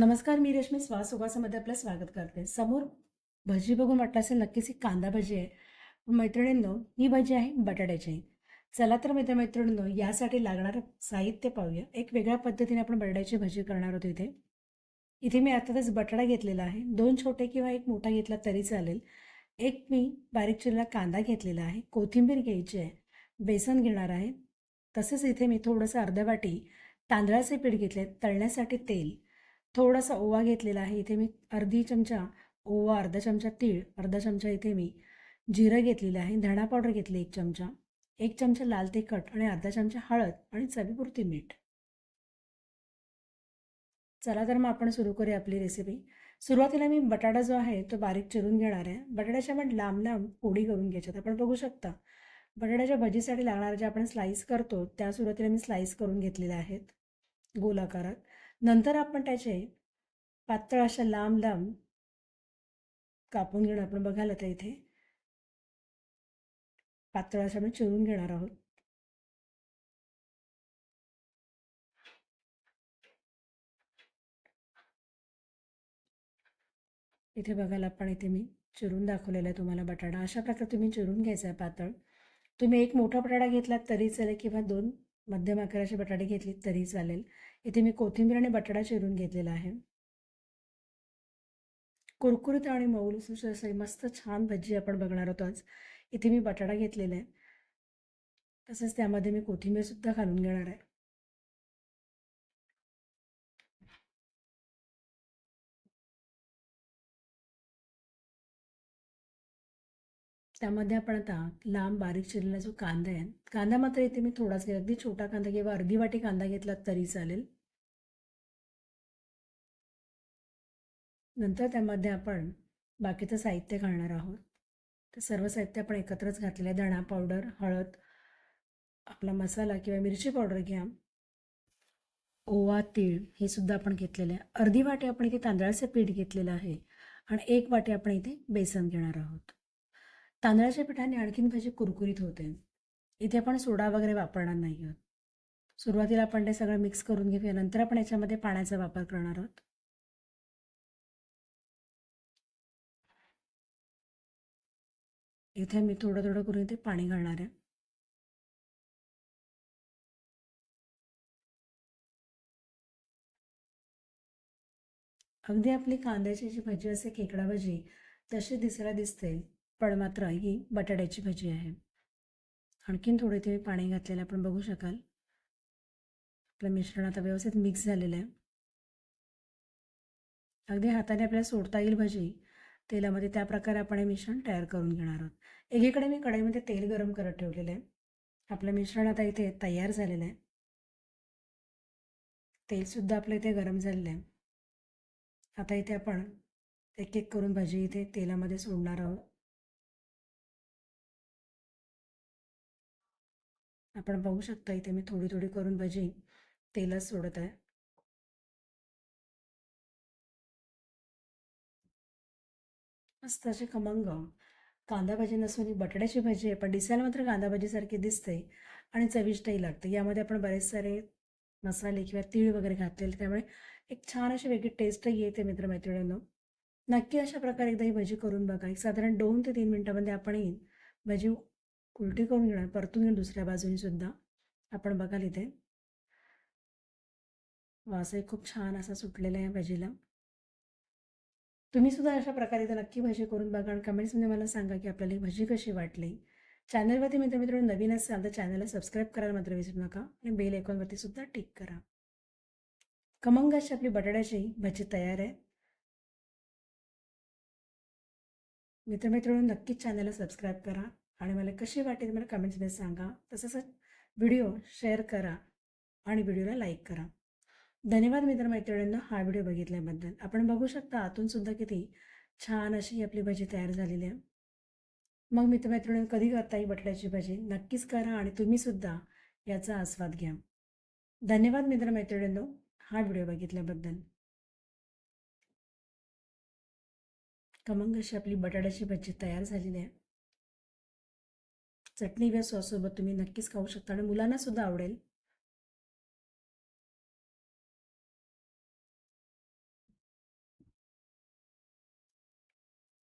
नमस्कार मी रश्मी श्वास उगासामध्ये आपलं स्वागत करते. समोर भजी बघून वाटलं असेल नक्कीच ही कांदा भजी आहे. मैत्रिणींनो ही भजी आहे बटाट्याची. चला तर मित्र मैत्रिणींनो यासाठी लागणारं साहित्य पाहूया. एक वेगळ्या पद्धतीने आपण बटाट्याची भजी करणार होतो इथे. इथे मी अर्थातच बटाटा घेतलेला आहे. दोन छोटे किंवा एक मोठा घेतला तरी चालेल. एक मी बारीक चिरला कांदा घेतलेला आहे. कोथिंबीर घ्यायची आहे. बेसन घेणार आहे. तसेच इथे मी थोडंसं अर्धवाटी तांदळाचे पीठ घेतले. तळण्यासाठी तेल. थोडासा ओवा घेतलेला आहे. इथे मी अर्धी चमचा ओवा अर्धा चमचा तीळ अर्धा चमचा इथे मी जिरं घेतलेलं आहे. धणा पावडर घेतली एक चमचा एक चमचा लाल तिखट आणि अर्धा चमचा हळद आणि चवीपुरती मीठ. चला तर मग आपण सुरू करूया आपली रेसिपी सुरुवातीला मी बटाटा जो आहे तो बारीक चिरून घेणार आहे. बटाट्याच्या आपण लांब लांब पोळी करून घ्यायच्यात. आपण बघू शकता बटाट्याच्या भजीसाठी लागणाऱ्या ज्या आपण स्लाईस करतो त्या सुरुवातीला मी स्लाईस करून घेतलेल्या आहेत गोलाकारात. नंतर आपण त्याचे पातळ अशा लांब लांब कापून घेणार आपण बघायला तर इथे पातळ अशा आपण चिरून घेणार आहोत. इथे बघायला आपण इथे मी चिरून दाखवलेला आहे तुम्हाला बटाटा अशा प्रकारे तुम्ही चिरून घ्यायचा आहे पातळ. तुम्ही एक मोठा बटाटा घेतलात तरी चालेल किंवा दोन मध्यम आकाराचे बटाटे घेतले तरी चालेल. इथे मी कोथिंबीर आणि बटाटा चिरून घेतलेला आहे. कुरकुरीत आणि मऊलूस असं मस्त छान भजी आपण बघणार आहोत आज. इथे मी बटाटा घेतलेला आहे. तसंच त्यामध्ये मी कोथिंबीर सुद्धा घालून घेणार आहे. त्यामध्ये आपण आता लांब बारीक चिरलेला जो कांदा आहे कांदा मात्र इथे मी थोडाच घेतला अगदी छोटा कांदा किंवा अर्धी वाटी कांदा घेतला तरी चालेल. नंतर त्यामध्ये आपण बाकीचं साहित्य घालणार आहोत. तर सर्व साहित्य आपण एकत्रच घातलेलं आहे. धणा पावडर हळद आपला मसाला किंवा मिरची पावडर घ्या. ओवा तीळ हे सुद्धा आपण घेतलेलं आहे. अर्धी वाटी आपण इथे तांदळाचं पीठ घेतलेलं आहे. आणि एक वाटी आपण इथे बेसन घेणार आहोत. तांदळाच्या पिठाने आणखीन भाजी कुरकुरीत होते. इथे आपण सोडा वगैरे वापरणार नाही आहोत. सुरुवातीला आपण ते सगळं मिक्स करून घेऊया. नंतर आपण याच्यामध्ये पाण्याचा वापर करणार आहोत. इथे मी थोडं थोडं करून इथे पाणी घालणार आहे. अगदी आपली कांद्याची जी भजी असते खेकडा भजी तशी दिसायला दिसते. पण मात्र ही बटाट्याची भजी आहे. आणखीन थोडे ते पाणी घातलेलं आपण बघू शकाल. आपलं मिश्रण आता व्यवस्थित मिक्स झालेलं आहे. अगदी हाताने आपल्याला सोडता येईल भजी. तेलामध्ये त्या प्रकारे आपण हे मिश्रण तयार करून घेणार आहोत. एकीकडे मी कढईमध्ये तेल गरम करत ठेवलेलं आहे. आपलं मिश्रण आता इथे तयार झालेलं आहे. तेलसुद्धा आपलं इथे गरम झालेलं आहे. आता इथे आपण एक एक करून भजी इथे तेलामध्ये सोडणार आहोत. आपण बघू शकता इथे मी थोडी थोडी करून भजी तेलात सोडत आहे. मस्त असे खमंग. कांदा भाजी नसून ही बटाट्याची भाजी आहे पण दिसायला मात्र कांदा भाजीसारखी दिसते आणि चविष्टही लागते. यामध्ये आपण बरेच सारे मसाले किंवा तीळ वगैरे घातलेले त्यामुळे एक छान अशी वेगळी टेस्टही येते मित्रमैत्रिणींनो. नक्की अशा प्रकारे एकदा ही भजी करून बघा. एक साधारण दोन ते तीन मिनटामध्ये आपण ही भजी उलटी करून घेणार. परतून घेऊन दुसऱ्या बाजूने सुद्धा. आपण बघाल इथे. वासही खूप छान असा सुटलेला आहे भाजीला. तुम्ही सुद्धा अशा प्रकारे इथं नक्की भजी करून बघा आणि कमेंट्समध्ये मला सांगा की आपल्याला ही भजी कशी वाटली. चॅनलवरती मित्र मित्र नवीन असाल तर चॅनलला सबस्क्राईब करायला मात्र विसरू नका आणि बेल आयकॉनवरती सुद्धा टिक करा. कमंग अशी आपली बटाट्याची भजी तयार आहे. मित्रमैत्रिणी नक्कीच चॅनलला सबस्क्राईब करा. आणि मला कशी वाटेल मला कमेंट्समध्ये सांगा. तसंच व्हिडिओ शेअर करा आणि व्हिडिओला लाईक करा. धन्यवाद मित्रमैत्रिणींना हा व्हिडिओ बघितल्याबद्दल. आपण बघू शकता आतून सुद्धा किती छान अशी आपली भजी तयार झालेली आहे. मग मित्रमैत्रिणी कधी करता ही बटाट्याची भजी? नक्कीच करा आणि तुम्हीसुद्धा याचा आस्वाद घ्या. धन्यवाद मित्रमैत्रिणींनो हा व्हिडिओ बघितल्याबद्दल. कमंग अशी आपली बटाट्याची भजी तयार झालेली आहे. चटणी व्या सॉससोबत तुम्ही नक्कीच खाऊ शकता आणि मुलांना सुद्धा आवडेल.